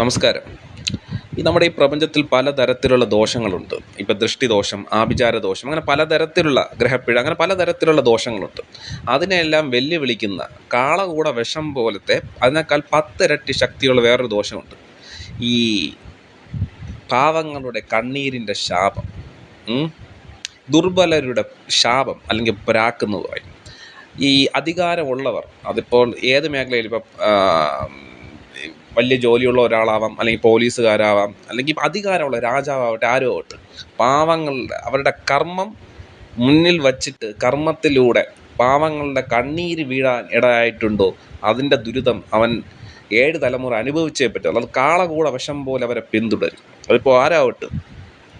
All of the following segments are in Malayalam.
നമസ്കാരം. ഈ നമ്മുടെ ഈ പ്രപഞ്ചത്തിൽ പലതരത്തിലുള്ള ദോഷങ്ങളുണ്ട്. ഇപ്പം ദൃഷ്ടിദോഷം ആഭിചാര ദോഷം അങ്ങനെ പലതരത്തിലുള്ള ഗ്രഹപ്പിഴ അങ്ങനെ പലതരത്തിലുള്ള ദോഷങ്ങളുണ്ട്. അതിനെല്ലാം വെല്ലുവിളിക്കുന്ന കാളകൂട വിഷം പോലത്തെ അതിനേക്കാൾ പത്തിരട്ടി ശക്തിയുള്ള വേറൊരു ദോഷമുണ്ട്. ഈ പാവങ്ങളുടെ കണ്ണീരിന്റെ ശാപം ദുർബലരുടെ ശാപം അല്ലെങ്കിൽ പ്രാക്കെന്ന് പറയും. ഈ അധികാരമുള്ളവർ അതിപ്പോൾ ഏത് മേഖലയിൽ ഇപ്പം വലിയ ജോലിയുള്ള ഒരാളാവാം അല്ലെങ്കിൽ പോലീസുകാരാവാം അല്ലെങ്കിൽ അധികാരമുള്ള രാജാവാവട്ടെ ആരും ആവട്ടെ പാവങ്ങളുടെ അവരുടെ കർമ്മം മുന്നിൽ വച്ചിട്ട് കർമ്മത്തിലൂടെ പാവങ്ങളുടെ കണ്ണീര് വീഴാൻ ഇടയായിട്ടുണ്ടോ? അതിന്റെ ദുരിതം അവൻ ഏഴ് തലമുറ അനുഭവിച്ചേ പറ്റുള്ളൂ അത് കാളകൂട വശം പോലെ അവരെ പിന്തുടരും. അതിപ്പോൾ ആരാവട്ടെ?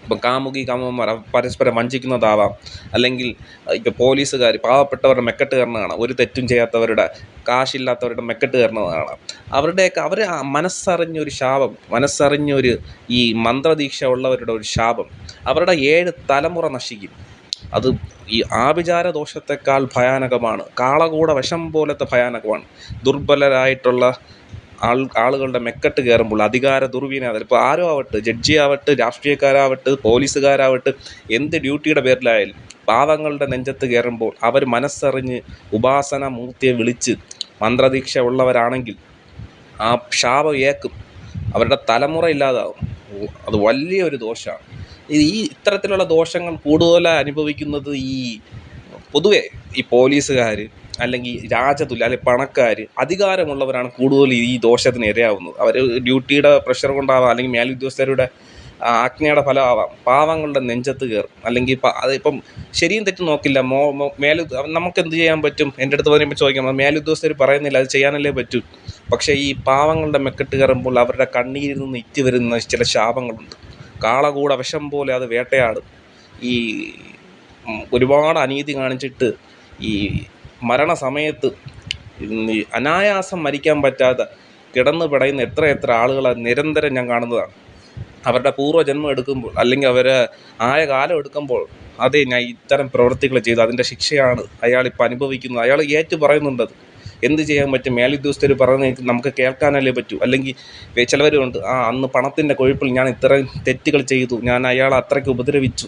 ഇപ്പം കാമുകി കാമുകന്മാർ പരസ്പരം വഞ്ചിക്കുന്നതാവാം. അല്ലെങ്കിൽ ഇപ്പം പോലീസുകാർ പാവപ്പെട്ടവരുടെ മെക്കെട്ട് കയറുന്നതാണ്. ഒരു തെറ്റും ചെയ്യാത്തവരുടെ കാശില്ലാത്തവരുടെ മെക്കെട്ട് കയറുന്നതാണ്. അവരുടെയൊക്കെ അവർ മനസ്സറിഞ്ഞൊരു ശാപം മനസ്സറിഞ്ഞൊരു ഈ മന്ത്രദീക്ഷ ഉള്ളവരുടെ ഒരു ശാപം അവരുടെ ഏഴ് തലമുറ നശിക്കും. അത് ഈ ആഭിചാര ദോഷത്തെക്കാൾ ഭയാനകമാണ്. കാളകൂട വിഷം പോലത്തെ ഭയാനകമാണ്. ദുർബലരായിട്ടുള്ള ആളുകളുടെ മെക്കെട്ട് കയറുമ്പോൾ അധികാര ദുർവിനിയോഗം ഇപ്പോൾ ആരോ ആവട്ടെ ജഡ്ജി ആവട്ടെ രാഷ്ട്രീയക്കാരാവട്ടെ പോലീസുകാരാവട്ടെ എന്ത് ഡ്യൂട്ടിയുടെ പേരിലായാലും പാവങ്ങളുടെ നെഞ്ചത്ത് കയറുമ്പോൾ അവർ മനസ്സറിഞ്ഞ് ഉപാസന മൂർത്തിയെ വിളിച്ച് മന്ത്രദീക്ഷ ഉള്ളവരാണെങ്കിൽ ആ ശാപം ഏക്കും. അവരുടെ തലമുറ ഇല്ലാതാവും. അത് വലിയൊരു ദോഷമാണ്. ഈ ഇത്തരത്തിലുള്ള ദോഷങ്ങൾ കൂടുതലായി അനുഭവിക്കുന്നത് ഈ പൊതുവെ ഈ പോലീസുകാർ അല്ലെങ്കിൽ രാജതുല്യ അല്ലെങ്കിൽ പണക്കാർ അധികാരമുള്ളവരാണ് കൂടുതൽ ഈ ദോഷത്തിന് ഇരയാവുന്നത്. അവർ ഡ്യൂട്ടിയുടെ പ്രഷർ കൊണ്ടാവാം അല്ലെങ്കിൽ മേലുദ്യോഗസ്ഥരുടെ ആജ്ഞയുടെ ഫലമാവാം. പാവങ്ങളുടെ നെഞ്ചത്ത് കയറും. അല്ലെങ്കിൽ അതിപ്പം ശരിയും തെറ്റും നോക്കില്ല. മോ മേലു നമുക്ക് എന്ത് ചെയ്യാൻ പറ്റും? എന്റെ അടുത്ത് പറയുമ്പോൾ ചോദിക്കാം മേലുദ്യോഗസ്ഥർ പറയുന്നില്ല അത് ചെയ്യാനല്ലേ പറ്റൂ? പക്ഷേ ഈ പാവങ്ങളുടെ മെക്കെട്ട് കയറുമ്പോൾ അവരുടെ കണ്ണീരിൽ നിന്ന് ഇറ്റി വരുന്ന ചില ശാപങ്ങളുണ്ട്. കാളകൂട വിഷം പോലെ അത് വേട്ടയാടും. ഈ ഒരുപാട് അനീതി കാണിച്ചിട്ട് ഈ മരണസമയത്ത് അനായാസം മരിക്കാൻ പറ്റാതെ കിടന്ന് പിടയുന്ന എത്ര എത്ര ആളുകളെ നിരന്തരം ഞാൻ കാണുന്നതാണ്. അവരുടെ പൂർവജന്മം എടുക്കുമ്പോൾ അല്ലെങ്കിൽ അവർ ആയ കാലം എടുക്കുമ്പോൾ അതെ ഞാൻ ഇത്തരം പ്രവൃത്തികൾ ചെയ്തു. അതിന്റെ ശിക്ഷയാണ് അയാളിപ്പോൾ അനുഭവിക്കുന്നത്. അയാൾ ഏറ്റു പറയുന്നുണ്ടത് എന്ത് ചെയ്യാൻ പറ്റും? മേലുദ്യോഗസ്ഥർ പറഞ്ഞ് നമുക്ക് കേൾക്കാനല്ലേ പറ്റൂ. അല്ലെങ്കിൽ ചിലവരുണ്ട് ആ അന്ന് പണത്തിന്റെ കൊഴുപ്പിൽ ഞാൻ ഇത്രയും തെറ്റുകൾ ചെയ്തു. ഞാൻ അയാളെ അത്രയ്ക്ക് ഉപദ്രവിച്ചു.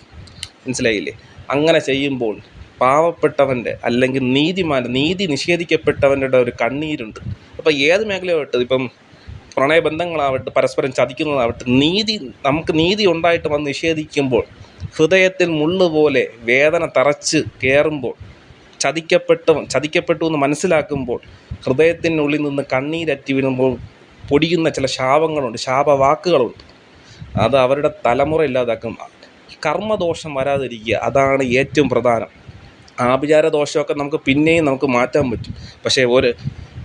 മനസ്സിലായില്ലേ? അങ്ങനെ ചെയ്യുമ്പോൾ പാവപ്പെട്ടവന്റെ അല്ലെങ്കിൽ നീതിമാൻ നീതി നിഷേധിക്കപ്പെട്ടവന്റെ ഒരു കണ്ണീരുണ്ട്. അപ്പോൾ ഏത് മേഖലയാവട്ടെ ഇപ്പം പ്രണയബന്ധങ്ങളാവട്ടെ പരസ്പരം ചതിക്കുന്നതാവട്ടെ നീതി നമുക്ക് നീതി ഉണ്ടായിട്ട് വന്ന് നിഷേധിക്കുമ്പോൾ ഹൃദയത്തിൽ മുള്ള് പോലെ വേദന തറച്ച് കയറുമ്പോൾ ചതിക്കപ്പെട്ടവൻ ചതിക്കപ്പെട്ടു എന്ന് മനസ്സിലാക്കുമ്പോൾ ഹൃദയത്തിനുള്ളിൽ നിന്ന് കണ്ണീരറ്റി വീഴുമ്പോൾ പൊടിയുന്ന ചില ശാപങ്ങളുണ്ട് ശാപവാക്കുകളുണ്ട്. അത് അവരുടെ തലമുറ ഇല്ലാതാക്കും. കർമ്മദോഷം വരാതിരിക്കുക അതാണ് ഏറ്റവും പ്രധാനം. ആഭിചാര ദോഷമൊക്കെ നമുക്ക് പിന്നെയും നമുക്ക് മാറ്റാൻ പറ്റും. പക്ഷേ ഒരു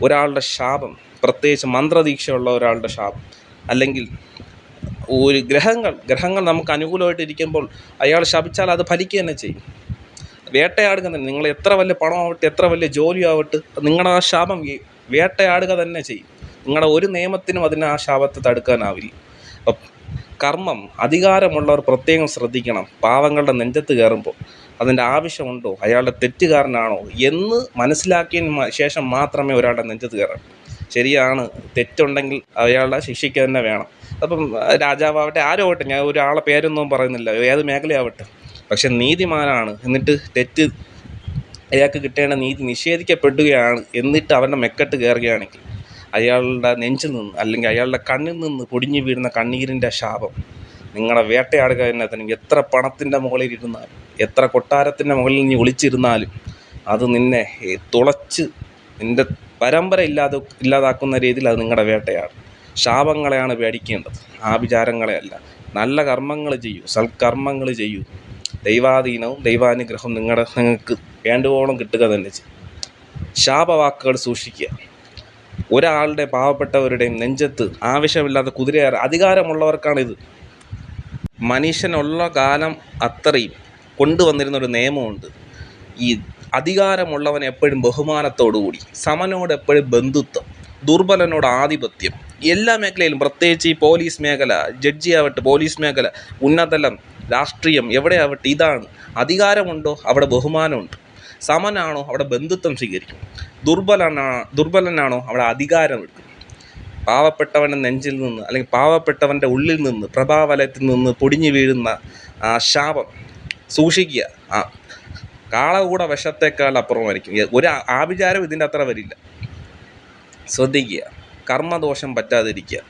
ഒരാളുടെ ശാപം പ്രത്യേകിച്ച് മന്ത്രദീക്ഷയുള്ള ഒരാളുടെ ശാപം അല്ലെങ്കിൽ ഒരു ഗ്രഹങ്ങൾ ഗ്രഹങ്ങൾ നമുക്ക് അനുകൂലമായിട്ട് ഇരിക്കുമ്പോൾ അയാൾ ശപിച്ചാൽ അത് ഫലിക്കുക തന്നെ ചെയ്യും. വേട്ടയാടുക തന്നെ നിങ്ങൾ എത്ര വലിയ പണമാവട്ടെ എത്ര വലിയ ജോലിയാവട്ടെ നിങ്ങളുടെ ആ ശാപം വേട്ടയാടുക തന്നെ ചെയ്യും. നിങ്ങളുടെ ഒരു നിയമത്തിനും അതിനെ ആ ശാപത്തെ തടുക്കാനാവില്ല. അപ്പം കർമ്മം അധികാരമുള്ളവർ പ്രത്യേകം ശ്രദ്ധിക്കണം. പാവങ്ങളുടെ നെഞ്ചത്ത് കയറുമ്പോൾ അതിന്റെ ആവശ്യമുണ്ടോ? അയാളുടെ തെറ്റുകാരനാണോ? എന്ന് മനസ്സിലാക്കിയതിന് ശേഷം മാത്രമേ ഒരാളുടെ നെഞ്ചത്ത് കയറാൻ ശരിയാണ്. തെറ്റുണ്ടെങ്കിൽ അയാളെ ശിക്ഷിക്കുക തന്നെ വേണം. അപ്പം രാജാവാവട്ടെ ആരും ആവട്ടെ ഞാൻ ഒരാളെ പേരൊന്നും പറയുന്നില്ല. ഏത് മേഖലയാവട്ടെ. പക്ഷെ നീതിമാനാണ്. എന്നിട്ട് തെറ്റ് അയാൾക്ക് കിട്ടേണ്ട നീതി നിഷേധിക്കപ്പെടുകയാണ്. എന്നിട്ട് അവന്റെ മെക്കെട്ട് കയറുകയാണെങ്കിൽ അയാളുടെ നെഞ്ചിൽ നിന്ന് അല്ലെങ്കിൽ അയാളുടെ കണ്ണിൽ നിന്ന് പൊടിഞ്ഞു വീഴുന്ന കണ്ണീരിന്റെ ശാപം നിങ്ങളെ വേട്ടയാടുക തന്നെ തന്നെ എത്ര പണത്തിന്റെ മുകളിൽ ഇരുന്നാലും എത്ര കൊട്ടാരത്തിന്റെ മുകളിൽ നീ ഒളിച്ചിരുന്നാലും അത് നിന്നെ തുളച്ച് നിന്റെ പരമ്പര ഇല്ലാതെ ഇല്ലാതാക്കുന്ന രീതിയിൽ അത് നിങ്ങളുടെ വേട്ടയാണ് ശാപങ്ങളെയാണ് പേടിക്കേണ്ടത്. ആഭിചാരങ്ങളെയല്ല നല്ല കർമ്മങ്ങൾ ചെയ്യൂ. സൽക്കർമ്മങ്ങൾ ചെയ്യൂ. ദൈവാധീനവും ദൈവാനുഗ്രഹവും നിങ്ങളുടെ നിങ്ങൾക്ക് വേണ്ടുവോളം കിട്ടുക തന്നെ ചെയ്യും. ശാപവാക്കുകൾ സൂക്ഷിക്കുക. ഒരാളുടെ പാവപ്പെട്ടവരുടെയും നെഞ്ചത്ത് ആവശ്യമില്ലാത്ത കുതിരയേറെ അധികാരമുള്ളവർക്കാണിത്. മനുഷ്യനുള്ള കാലം അത്രയും കൊണ്ടുവന്നിരുന്ന ഒരു നിയമമുണ്ട്. ഈ അധികാരമുള്ളവൻ എപ്പോഴും ബഹുമാനത്തോടുകൂടി സമനോട് എപ്പോഴും ബന്ധുത്വം ദുർബലനോട് ആധിപത്യം എല്ലാ മേഖലയിലും പ്രത്യേകിച്ച് ഈ പോലീസ് മേഖല ജഡ്ജി ആവട്ടെ പോലീസ് മേഖല ഉന്നതലം രാഷ്ട്രീയം എവിടെയാവട്ടെ ഇതാണ്. അധികാരമുണ്ടോ അവിടെ ബഹുമാനമുണ്ട്. സമനാണോ അവിടെ ബന്ധുത്വം സ്വീകരിക്കും. ദുർബലനാ ദുർബലനാണോ അവിടെ അധികാരം എടുക്കും പാവപ്പെട്ടവന്റെ നെഞ്ചിൽ നിന്ന് അല്ലെങ്കിൽ പാവപ്പെട്ടവന്റെ ഉള്ളിൽ നിന്ന് പ്രഭാവലയത്തിൽ നിന്ന് പൊടിഞ്ഞു വീഴുന്ന ആ ശാപം സൂക്ഷിക്കുക. ആ കാളകൂട വിഷത്തേക്കാൾ അപ്പുറമായിരിക്കും. ഒരു ആഭിചാരം ഇതിന്റെ അത്ര വരില്ല. ശ്രദ്ധിക്കുക. കർമ്മദോഷം പറ്റാതിരിക്കുക.